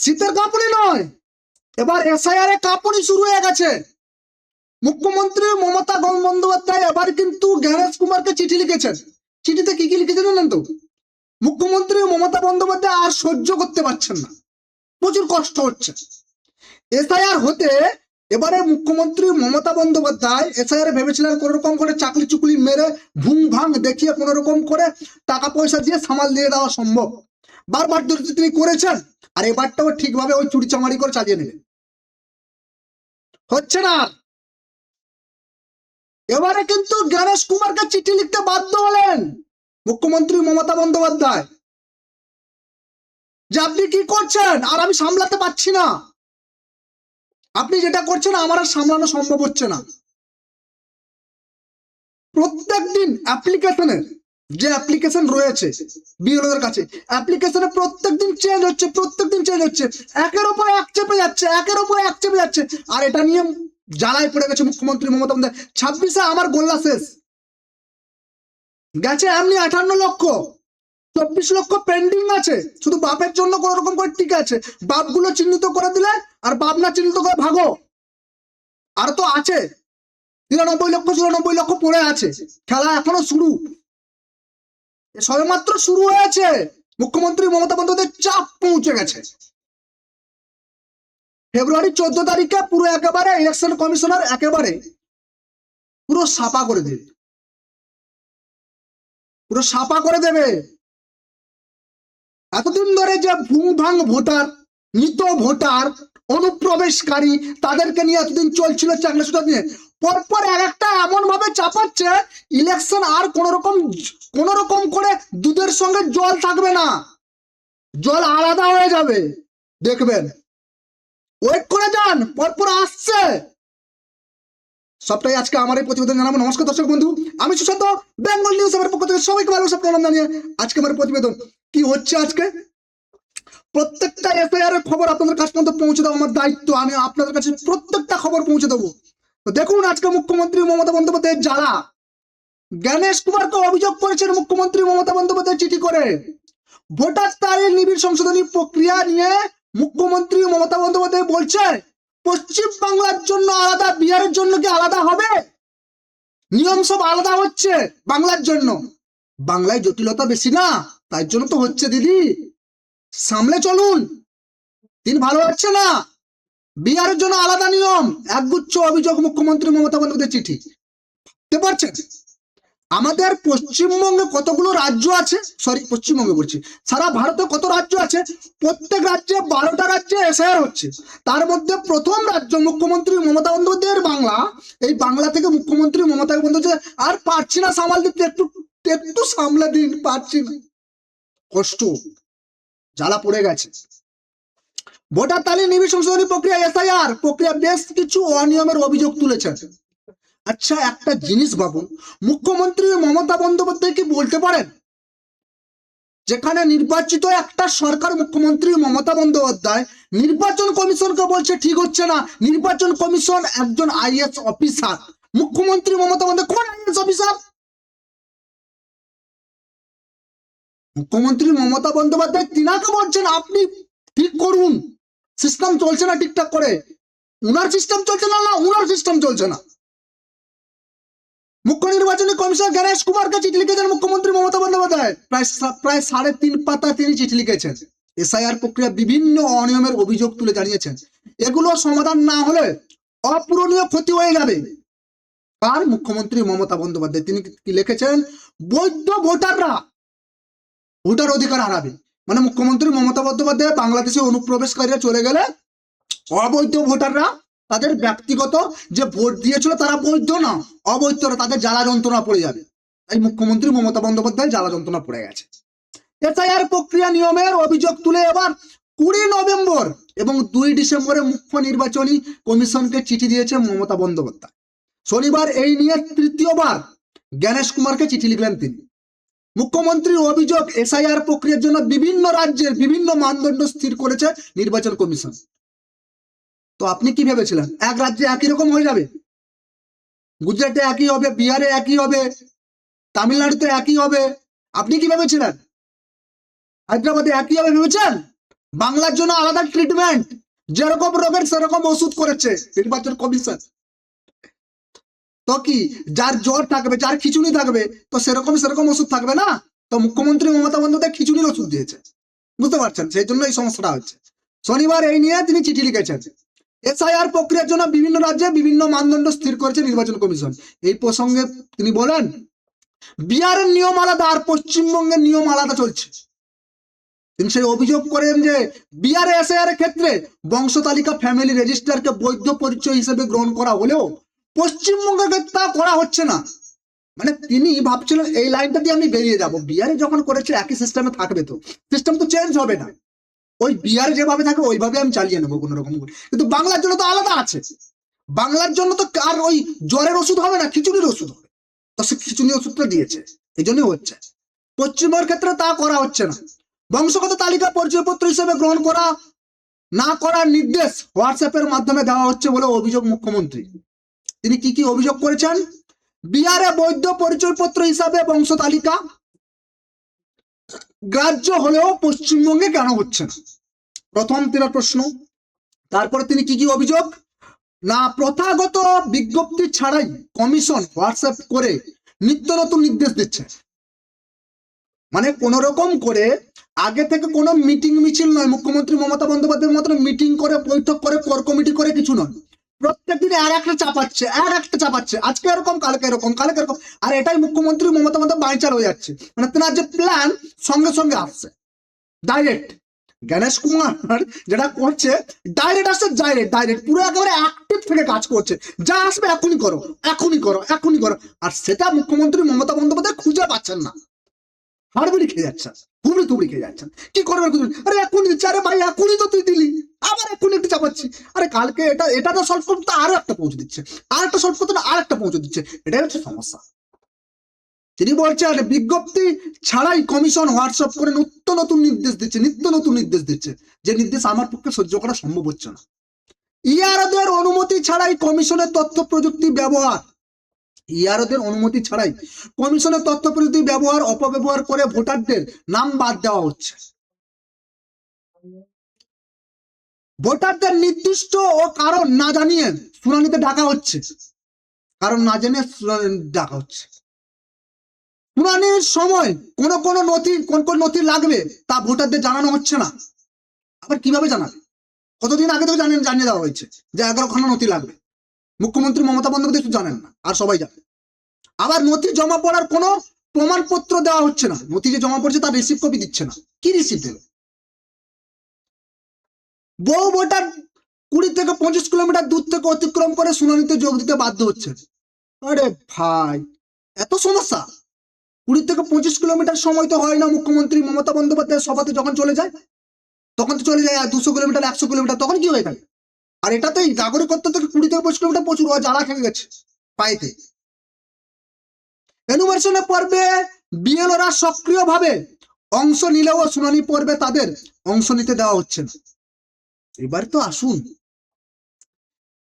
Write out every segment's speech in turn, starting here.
শীতের কাঁপুনি নয়। এবার এসআইআর এ কাঁপুনি শুরু হয়ে গেছে। মুখ্যমন্ত্রী মমতা বন্দ্যোপাধ্যায় এবার কিন্তু জ্ঞানেশ কুমারকে চিঠি লিখেছেন। চিঠিতে কি কি লিখেছেন জানেন তো? মুখ্যমন্ত্রী মমতা বন্দ্যোপাধ্যায় আর সহ্য করতে পারছেন না। প্রচুর কষ্ট হচ্ছে। এসআইআর হতে এবারে মুখ্যমন্ত্রী মমতা বন্দ্যোপাধ্যায় এসআইআর ভেবেছিলেন কোন রকম করে চাকরি চুকলি মেরে ভুং ভাং দেখিয়ে কোন রকম করে টাকা পয়সা দিয়ে সামাল দিয়ে দেওয়া সম্ভব। বারবার দুর্নীতি তিনি করেছেন? আর এবারটাও ঠিকভাবে ওই চুরি চামারি করে চালিয়ে নেবেন হচ্ছে না? এবারে কিন্তু গণেশ কুমারকে চিঠি লিখতে বাধ্য হলেন মুখ্যমন্ত্রী মমতা বন্দ্যোপাধ্যায়। যে আপনি কি করছেন? আর আমি সামলাতে পারছি না। আপনি যেটা করছেন, আমার আর সামলানো সম্ভব হচ্ছে না। প্রত্যেক দিন অ্যাপ্লিকেশনের যে অ্যাপ্লিকেশন রয়েছে বিএলওদের কাছে অ্যাপ্লিকেশনে প্রত্যেক দিন চেঞ্জ হচ্ছে প্রত্যেক দিন চেঞ্জ হচ্ছে। একের উপর এক চেপে যাচ্ছে, একের উপর এক চেপে যাচ্ছে। আর এটা নিয়ে জ্বালায় পড়ে গেছে মুখ্যমন্ত্রী মমতা বন্দ্যোপাধ্যায়। ছাব্বিশে আমার গোল্লা শেষ। গেছে এমনি আঠান্ন লক্ষ, চব্বিশ লক্ষ পেন্ডিং আছে। শুধু বাপের জন্য কোন রকম করে টিকে আছে। বাপগুলো চিহ্নিত করে দিলে আর বাপ না চিহ্নিত করে ভাগো। আর তো আছে। তিরানব্বই লক্ষ, চুরানব্বই লক্ষ পড়ে আছে। খেলা এখনও শুরু। সবেমাত্র শুরু হয়েছে। মুখ্যমন্ত্রী মমতা বন্দ্যোপাধ্যায় চাপ পৌঁছে গেছে। ফেব্রুয়ারি চোদ্দ তারিখে পুরো একেবারে ইলেকশন কমিশনার একেবারে পুরো সাপা করে দেবে। পুরো সাপা করে দেবে। এতদিন ধরে যে ভুং ভাং ভোটার, মৃত ভোটার, অনুপ্রবেশকারী তাদেরকে নিয়ে এতদিন চলছিল চাকরি সুটা নিয়ে। পরপর এক একটা এমন ভাবে চাপাচ্ছে ইলেকশন আর কোন রকম কোন রকম করে দুধের সঙ্গে জল থাকবে না। জল আলাদা হয়ে যাবে, দেখবেন। ওয়েট করে যান, পরপর আসছে। সবটাই আজকে আমার এই প্রতিবেদন জানাব। নমস্কার দর্শক বন্ধু, আমি সুশান্ত, বেঙ্গল নিউজ আমার পক্ষ থেকে সবাইকে ভালোবাসা, প্রণাম জানিয়ে আজকে আমার প্রতিবেদন। কি হচ্ছে আজকে? প্রত্যেকটা এফআইআর খবর আপনাদের কাছে পৌঁছে দেবো আমার দায়িত্ব। আমি আপনাদের কাছে প্রত্যেকটা খবর পৌঁছে দেবো। তো দেখুন আজকে মুখ্যমন্ত্রী মমতা বন্দ্যোপাধ্যায়ের জ্বালা। গণেশ কুমারকে অভিযোগ করেছেন মুখ্যমন্ত্রী মমতা বন্দ্যোপাধ্যায় চিঠি করে। ভোটার তারিখ নিবিড় সংশোধনী প্রক্রিয়া নিয়ে মুখ্যমন্ত্রী মমতা বন্দ্যোপাধ্যায় বলছে পশ্চিম বাংলার জন্য আলাদা, বিহারের জন্য কি আলাদা হবে? নিয়ম সব আলাদা হচ্ছে বাংলার জন্য। বাংলায় জটিলতা বেশি না, তাই জন্য তো হচ্ছে দিদি। সামলে চলুন, দিন ভালো হচ্ছে না। বিহারের জন্য আলাদা নিয়ম, একগুচ্ছ অভিযোগ মুখ্যমন্ত্রী মমতা বন্দ্যোপাধ্যায় চিঠি। বুঝতে পারছেন? আমাদের পশ্চিমবঙ্গে কতগুলো রাজ্য আছে? সরি পশ্চিমবঙ্গে বলছি। সারা ভারতে কত রাজ্য আছে? প্রত্যেক রাজ্যে বারোটা রাজ্যে এসআইআর হচ্ছে। তার মধ্যে প্রথম রাজ্য মুখ্যমন্ত্রী মমতা বন্দ্যোপাধ্যায়ের বাংলা। এই বাংলা থেকে মুখ্যমন্ত্রী মমতা বন্দ্যোপাধ্যায় আর পারছি না সামাল দিতে, একটু একটু সামলে দিন, পারছি না। কষ্ট, জ্বালা পড়ে গেছে। ভোটার তালিকা নিবিড় সংশোধনী প্রক্রিয়া, এসআইআর প্রক্রিয়া বেশ কিছু অনিয়মের অভিযোগ তুলেছেন। আচ্ছা একটা জিনিস ভাবুন, মুখ্যমন্ত্রী মমতা বন্দ্যোপাধ্যায় কি বলতে পারেন? যেখানে নির্বাচিত একটা সরকার মুখ্যমন্ত্রী মমতা বন্দ্যোপাধ্যায়, নির্বাচন কমিশনকে বলছে ঠিক হচ্ছে না, নির্বাচন কমিশন একজন আইএস অফিসার। মুখ্যমন্ত্রী মমতা বন্দ্যোপাধ্যায় কোন আইএস অফিসার? মুখ্যমন্ত্রী মমতা বন্দ্যোপাধ্যায় তিনাকে বলছেন, আপনি ঠিক করুন। সিস্টেম চলছে না ঠিকঠাক করে? উনার সিস্টেম চলছে না না উনার সিস্টেম চলছে না? মুখ্য নির্বাচনী কমিশনার গণেশ কুমারকে চিঠি লিখেছেন মুখ্যমন্ত্রী মমতা বন্দ্যোপাধ্যায়। প্রায় প্রায় সাড়ে তিন পাতা তিনি চিঠি লিখেছেন। এসআইআর প্রক্রিয়া বিভিন্ন অনিয়মের অভিযোগ তুলে জানিয়েছেন। এগুলো সমাধান না হলে অপূরণীয় ক্ষতি হয়ে যাবে। আর মুখ্যমন্ত্রী মমতা বন্দ্যোপাধ্যায়। তিনি লিখেছেন? বৈধ ভোটাররা ভোটার অধিকার হারাবে। মানে মুখ্যমন্ত্রী মমতা বন্দ্যোপাধ্যায় বাংলাদেশে অনুপ্রবেশকারীরা চলে গেলে অবৈধ ভোটাররা তাদের ব্যক্তিগত যে ভোট দিয়েছিল তারা বৈধ না অবৈধরা তাদের জ্বালা যন্ত্রণা পড়ে যাবে। তাই মুখ্যমন্ত্রী মমতা বন্দ্যোপাধ্যায় জ্বালা যন্ত্রণা পড়ে গেছে। এসআইআর প্রক্রিয়া নিয়মের অভিযোগ তুলে এবার কুড়ি নভেম্বর এবং দুই ডিসেম্বরে মুখ্য নির্বাচনী কমিশনকে চিঠি দিয়েছে মমতা বন্দ্যোপাধ্যায়। শনিবার এই নিয়ে তৃতীয়বার গণেশ কুমারকে চিঠি লিখলেন তিনি। মুখ্যমন্ত্রীর অভিযোগ এসআইআর প্রক্রিয়ার জন্য বিভিন্ন রাজ্যের বিভিন্ন মানদণ্ড স্থির করেছে নির্বাচন কমিশন। তো আপনি কি ভেবেছিলেন? এক রাজ্যে একই রকম হয়ে যাবে? গুজরাটে একই হবে, বিহারে একই হবে, তামিলনাড়ুতে একই হবে, আপনি কি ভেবেছিলেন? হায়দ্রাবাদে একই হবে ভেবেছেন? বাংলার জন্য আলাদা ট্রিটমেন্ট যেরকম রোগের সেরকম ওষুধ করেছে নির্বাচন কমিশন। তো কি? যার জ্বর থাকবে, যার খিচুড়ি থাকবে, তো সেরকম সেরকম ওষুধ থাকবে না? তো মুখ্যমন্ত্রী মমতা বন্দ্যোপাধ্যায় খিচুড়ির ওষুধ দিয়েছে। বুঝতে পারছেন? সেই জন্য এই সমস্যাটা হচ্ছে। শনিবার এই নিয়ে তিনি চিঠি লিখেছেন। এসআইআর প্রক্রিয়ার জন্য বিভিন্ন রাজ্যে বিভিন্ন মানদণ্ড স্থির করেছে নির্বাচন কমিশন। এই প্রসঙ্গে তিনি বলেন, বিহারের নিয়ম আলাদা আর পশ্চিমবঙ্গের নিয়ম আলাদা চলছে। তিনি সেই অভিযোগ করেন যে, বিহারে এসআইআর ক্ষেত্রে বংশ তালিকা ফ্যামিলি রেজিস্টারকে বৈধ পরিচয় হিসেবে গ্রহণ করা হলেও পশ্চিমবঙ্গের ক্ষেত্রে তা করা হচ্ছে না। মানে তিনি ভাবছিলেন এই লাইনটা দিয়ে আমি বেরিয়ে যাব। বিহারে যখন করেছে, একই সিস্টেমে থাকবে তো। সিস্টেম তো চেঞ্জ হবে না। ওই বিহারে যেভাবে থাকে, ওইভাবে আমি চালিয়ে নেব কোনো রকম কিন্তু বাংলার জন্য তো আলাদা আছে। বাংলার জন্য তো আর ওই জ্বরের ওষুধ হবে না, খিচুড়ির ওষুধ হবে। তো সে খিচুড়ি ওষুধটা দিয়েছে। এই জন্যই হচ্ছে। পশ্চিমবঙ্গের ক্ষেত্রে তা করা হচ্ছে না। বংশগত তালিকা পরিচয়পত্র হিসেবে গ্রহণ করা, না করার নির্দেশ হোয়াটসঅ্যাপের মাধ্যমে দেওয়া হচ্ছে বলে অভিযোগ মুখ্যমন্ত্রী। তিনি কি কি অভিযোগ করেছেন? বিহারে বৈধ পরিচয়পত্র হিসাবে বংশ তালিকা। গ্রাহ্য হলেও পশ্চিমবঙ্গে কেন হচ্ছে প্রথম তিনার প্রশ্ন। তারপরে তিনি কি কি অভিযোগ? না, প্রথাগত বিজ্ঞপ্তি ছাড়াই কমিশন হোয়াটসঅ্যাপ করে নিত্য নতুন নির্দেশ দিচ্ছে। মানে কোন রকম করে আগে থেকে কোনো মিটিং মিছিল নয়। মুখ্যমন্ত্রী মমতা বন্দ্যোপাধ্যায়ের মতন মিটিং করে, বৈঠক করে, কোর কমিটি করে কিছু নয়। প্রত্যেক দিন আর একটা চাপাচ্ছে আর একটা চাপাচ্ছে। আজকে এরকম, কালকে এরকম কালকে এরকম। আর এটাই মুখ্যমন্ত্রী মমতা বন্দ্যোপাধ্যায় বাইচাল হয়ে যাচ্ছে। মানে তেনার যে প্ল্যান সঙ্গে সঙ্গে আসছে। ডাইরেক্ট গণেশ কুমার যেটা করছে ডাইরেক্ট আসছে ডাইরেক্ট ডাইরেক্ট পুরো একেবারে অ্যাক্টিভ থেকে কাজ করছে। যা আসবে এখনই করো এখনই করো এখনই করো। আর সেটা মুখ্যমন্ত্রী মমতা বন্দ্যোপাধ্যায় খুঁজে পাচ্ছেন না। হাড়বিড়ি খেয়ে যাচ্ছেন হুমড়ি তুবড়ি খেয়ে যাচ্ছেন। কি করবেন খুঁজে আরে এখনই আরে ভাই, এখনই তো তুই দিলি। চাপাচ্ছি আরে কালকে এটা এটা তো সলভ করতে আরও একটা পৌঁছে দিচ্ছে। আর একটা সলভ করতে আর একটা পৌঁছে দিচ্ছে। এটাই হচ্ছে সমস্যা। তিনি বলছেন, বিজ্ঞপ্তি ছাড়াই কমিশন হোয়াটসঅ্যাপ করে নিত্য নতুন নির্দেশ দিচ্ছে, নিত্য নতুন নির্দেশ দিচ্ছে। যে নির্দেশ আমার পক্ষে সহ্য করা সম্ভব হচ্ছে না। ইয়ারদের অনুমতি ছাড়াই কমিশনের তথ্য প্রযুক্তি ব্যবহার। ইয়ারদের অনুমতি ছাড়াই কমিশনের তথ্য প্রযুক্তি ব্যবহার, অপব্যবহার করে ভোটারদের নাম বাদ দেওয়া হচ্ছে। ভোটারদের নির্দিষ্ট ও কারণ না জানিয়ে শুনানিতে ডাকা হচ্ছে। কারণ না জেনে ডাকা হচ্ছে। শুনানির সময় কোন কোন নথি, কোন কোন নথি লাগবে তা ভোটারদের জানানো হচ্ছে না। আবার কীভাবে জানাবে? কতদিন আগে তো জানেন, জানিয়ে দেওয়া হয়েছে যে এগারো খানা নথি লাগবে। মুখ্যমন্ত্রী মমতা বন্দ্যোপাধ্যায় জানেন না, আর সবাই জানে। আবার নথি জমা পড়ার কোনো প্রমাণপত্র দেওয়া হচ্ছে না। নথি যে জমা পড়ছে তার রিসিভ কপি দিচ্ছে না। কি রিসিভ দেবে? বহু ভোটার কুড়ি থেকে পঁচিশ কিলোমিটার দূর থেকে অতিক্রম করে শুনানিতে যোগ দিতে বাধ্য হচ্ছে। আরে ভাই, এত সমস্যা? কুড়ি থেকে পঁচিশ কিলোমিটার সময় তো হয় না মুখ্যমন্ত্রী মমতা বন্দ্যোপাধ্যায় সভাতে যখন চলে যায়, তখন তো চলে যায় আর দুশো কিলোমিটার, একশো কিলোমিটার, তখন কি হয়ে থাকে আর এটাতেই নাগরিকত্ব থেকে কুড়ি থেকে পঁচিশ কিলোমিটার প্রচুর জ্বালা খেয়ে গেছে পাইতে এনুমারেশনের পর্বে বিএলওরা সক্রিয়ভাবে অংশ নিলেও শুনানি পর্বে তাদের অংশ নিতে দেওয়া হচ্ছে না। এবার তো আসুন।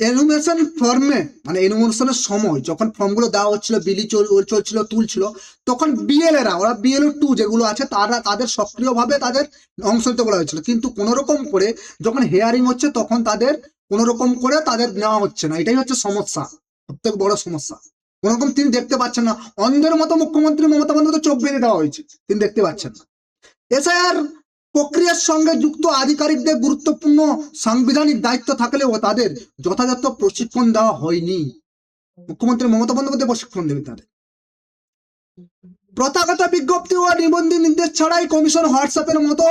এনুমেশন ফর্মে মানে এনুমেশনের সময় যখন ফর্মগুলো দেওয়া হচ্ছিল, বিলি চলছিল, তুলছিল, তখন বিএল এরা ওরা বিএলও টু যেগুলো আছে, তারা, তাদের সক্রিয়ভাবে তাদের অংশ নিতে বলা হয়েছিল। কিন্তু কোনো রকম করে যখন হেয়ারিং হচ্ছে, তখন তাদের কোনো রকম করে তাদের নেওয়া হচ্ছে না। এটাই হচ্ছে সমস্যা, সবথেকে বড় সমস্যা। কোন রকম তিনি দেখতে পাচ্ছেন না। অন্ধের মতো মুখ্যমন্ত্রী মমতা বন্দ্যোপাধ্যায় চোখ বেঁধে দেওয়া হয়েছে, তিনি দেখতে পাচ্ছেন না। এসআইআর প্রক্রিয়ার সঙ্গে যুক্ত আধিকারিকদের গুরুত্বপূর্ণ সাংবিধানিক দায়িত্ব থাকলেও তাদের যথাযথ প্রশিক্ষণ দেওয়া হয়নি। মুখ্যমন্ত্রী মমতা বন্দ্যোপাধ্যায় প্রশিক্ষণ দেবে তাদের। প্রথাগত বিজ্ঞপ্তি ও নিবন্ধী নির্দেশ ছাড়াই কমিশন হোয়াটসঅ্যাপের মতো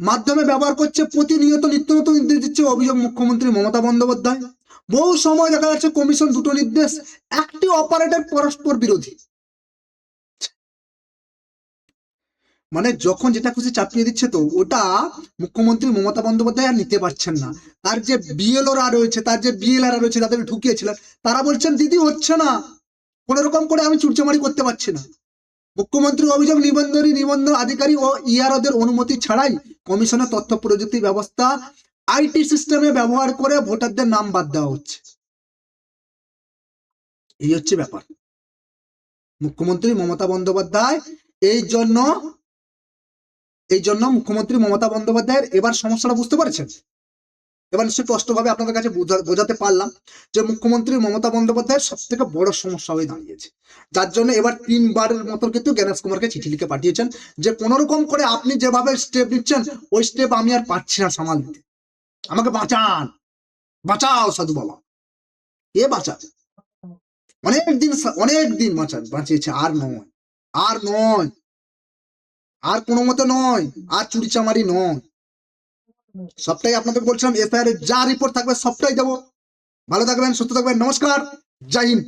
মাধ্যমে ব্যবহার করছে প্রতিনিয়ত নিত্য নতুন নির্দেশ দিচ্ছে অভিযোগ মুখ্যমন্ত্রী মমতা বন্দ্যোপাধ্যায়। বহু সময় দেখা যাচ্ছে কমিশন দুটো নির্দেশ, একটি অপারেটর পরস্পর বিরোধী। মানে যখন যেটা খুশি চাপিয়ে দিচ্ছে তো ওটা মুখ্যমন্ত্রী মমতা বন্দ্যোপাধ্যায় আর নিতে পারছেন না। তার যে বিএলওরা রয়েছে, তার যে বিএলআর রয়েছে, তাদের ঢুকিয়েছিলেন। তারা বলছেন, দিদি, হচ্ছে না। কোন রকম করে আমি চুরচামারি করতে পারছি না। মুখ্যমন্ত্রীর অভিযোগ, নিবন্ধনী, নিবন্ধন আধিকারিক ও ইয়ারদের অনুমতি ছাড়াই কমিশনের তথ্য প্রযুক্তি ব্যবস্থা আইটি সিস্টেমে ব্যবহার করে ভোটারদের নাম বাদ দেওয়া হচ্ছে। এই হচ্ছে ব্যাপার। মুখ্যমন্ত্রী মমতা বন্দ্যোপাধ্যায় এই জন্য এই জন্য মুখ্যমন্ত্রী মমতা বন্দ্যোপাধ্যায়ের এবার সমস্যাটা বুঝতে পারছেন? এবার নিশ্চয়ই স্পষ্টভাবে আপনাদের কাছে বোঝাতে পারলাম যে মুখ্যমন্ত্রী মমতা বন্দ্যোপাধ্যায়ের সব থেকে বড় সমস্যা হয়ে দাঁড়িয়েছে। যার জন্য এবার তিনবারের মতো কিন্তু জ্ঞানেশ কুমারকে চিঠি লিখে পাঠিয়েছেন যে কোন রকম করে আপনি যেভাবে স্টেপ নিচ্ছেন, ওই স্টেপ আমি আর পারছি না সামাল দিতে। আমাকে বাঁচান! বাঁচাও, সাধু বাবা। কে বাঁচাবে? অনেক দিন অনেক দিন বাঁচান বাঁচিয়েছে, আর নয় আর নয়। আর কোনো মতো নয়, আর চুরি চামারি নয়। সবটাই আপনাদের বলছিলাম, এফআইআর যা রিপোর্ট থাকবে সবটাই দেবো। ভালো থাকবেন, সুস্থ থাকবেন, নমস্কার, জয় হিন্দ।